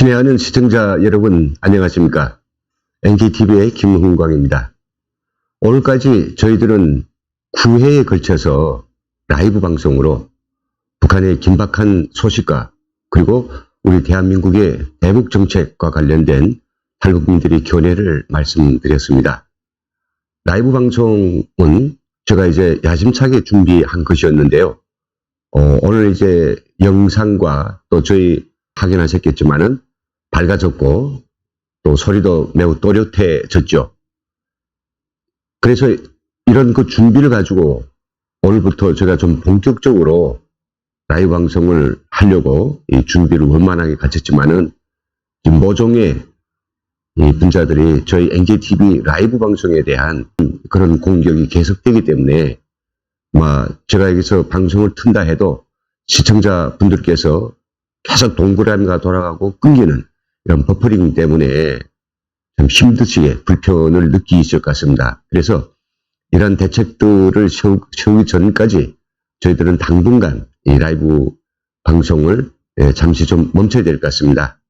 친애하는 시청자 여러분 안녕하십니까? NKTV의 김흥광입니다. 오늘까지 저희들은 9회에 걸쳐서 라이브 방송으로 북한의 긴박한 소식과 그리고 우리 대한민국의 대북 정책과 관련된 탈북민들의 견해를 말씀드렸습니다. 라이브 방송은 제가 이제 야심차게 준비한 것이었는데요. 어, 오늘 이제 영상과 또 저희 확인하셨겠지만은 밝아졌고 또 소리도 매우 또렷해졌죠. 그래서 이런 그 준비를 가지고 오늘부터 제가 좀 본격적으로 라이브 방송을 하려고 이 준비를 원만하게 갖췄지만은 지금 모종의 이 분자들이 저희 NJTV 라이브 방송에 대한 그런 공격이 계속되기 때문에 뭐 제가 여기서 방송을 튼다 해도 시청자분들께서 계속 동그라미가 돌아가고 끊기는 이런 버퍼링 때문에 참 힘드시게 불편을 느끼실 것 같습니다. 그래서 이런 대책들을 세우, 세우기 전까지 저희들은 당분간 이 라이브 방송을 예, 잠시 좀 멈춰야 될 것 같습니다.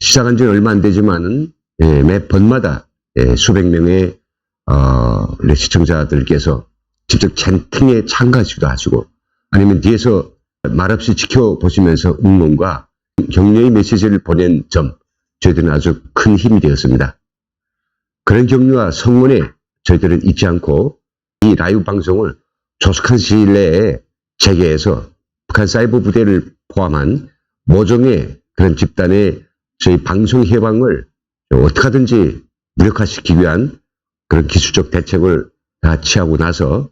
시작한 지는 얼마 안 되지만은 예, 매 번마다 예, 수백 명의 어, 시청자들께서 직접 채팅에 참가하시기도 하시고 아니면 뒤에서 말없이 지켜보시면서 응원과 격려의 메시지를 보낸 점 저희들은 아주 큰 힘이 되었습니다. 그런 격려와 성원에 저희들은 잊지 않고 이 라이브 방송을 조속한 시일 내에 재개해서 북한 사이버 부대를 포함한 모종의 그런 집단의 저희 방송 해방을 어떻게 하든지 무력화시키기 위한 그런 기술적 대책을 다 취하고 나서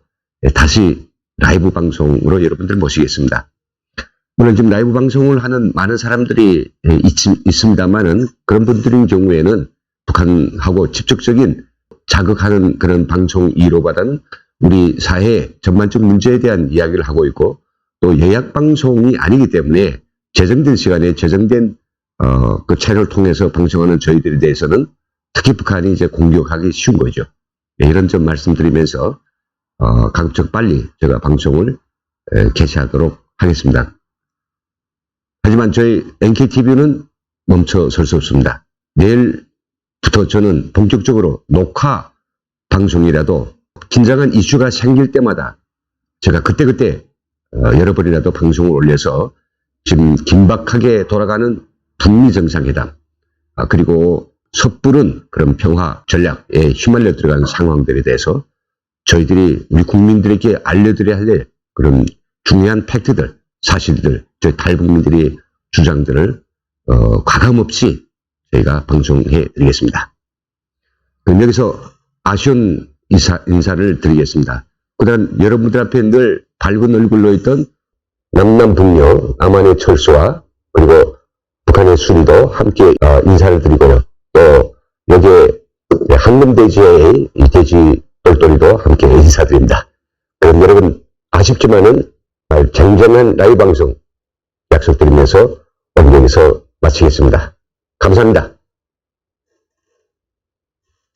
다시 라이브 방송으로 여러분들 모시겠습니다. 물론 지금 라이브 방송을 하는 많은 사람들이 있, 습니다만은 그런 분들인 경우에는 북한하고 직접적인 자극하는 그런 방송 이로받은 우리 사회 전반적 문제에 대한 이야기를 하고 있고 또 예약 방송이 아니기 때문에 제정된 시간에 제정된 어, 그 채널을 통해서 방송하는 저희들에 대해서는 특히 북한이 이제 공격하기 쉬운 거죠. 네, 이런 점 말씀드리면서 어, 가급적 빨리 제가 방송을 에, 개시하도록 하겠습니다. 하지만 저희 NKTV는 멈춰설 수 없습니다. 내일부터 저는 본격적으로 녹화 방송이라도 긴장한 이슈가 생길 때마다 제가 그때그때 어, 여러 번이라도 방송을 올려서 지금 긴박하게 돌아가는 북미 정상회담 아, 그리고 섣부른 그런 평화 전략에 휘말려 들어가는 상황들에 대해서 저희들이 우리 국민들에게 알려드려야 할 그런 중요한 팩트들, 사실들, 저희 탈북민들의 주장들을 어, 과감없이 저희가 방송해 드리겠습니다. 그럼 여기서 아쉬운 인사, 인사를 드리겠습니다. 그다음 여러분들 앞에 늘 밝은 얼굴로 있던 남남북녀 남한의 철수와 그리고 북한의 수리도 함께 어, 인사를 드리고요. 또 여기에 한림돼지의 이 돼지 똘똘이도 함께 인사드립니다. 그럼 여러분 아쉽지만은 쟁쟁한 라이브 방송 약속드리면서 여기서 마치겠습니다. 감사합니다.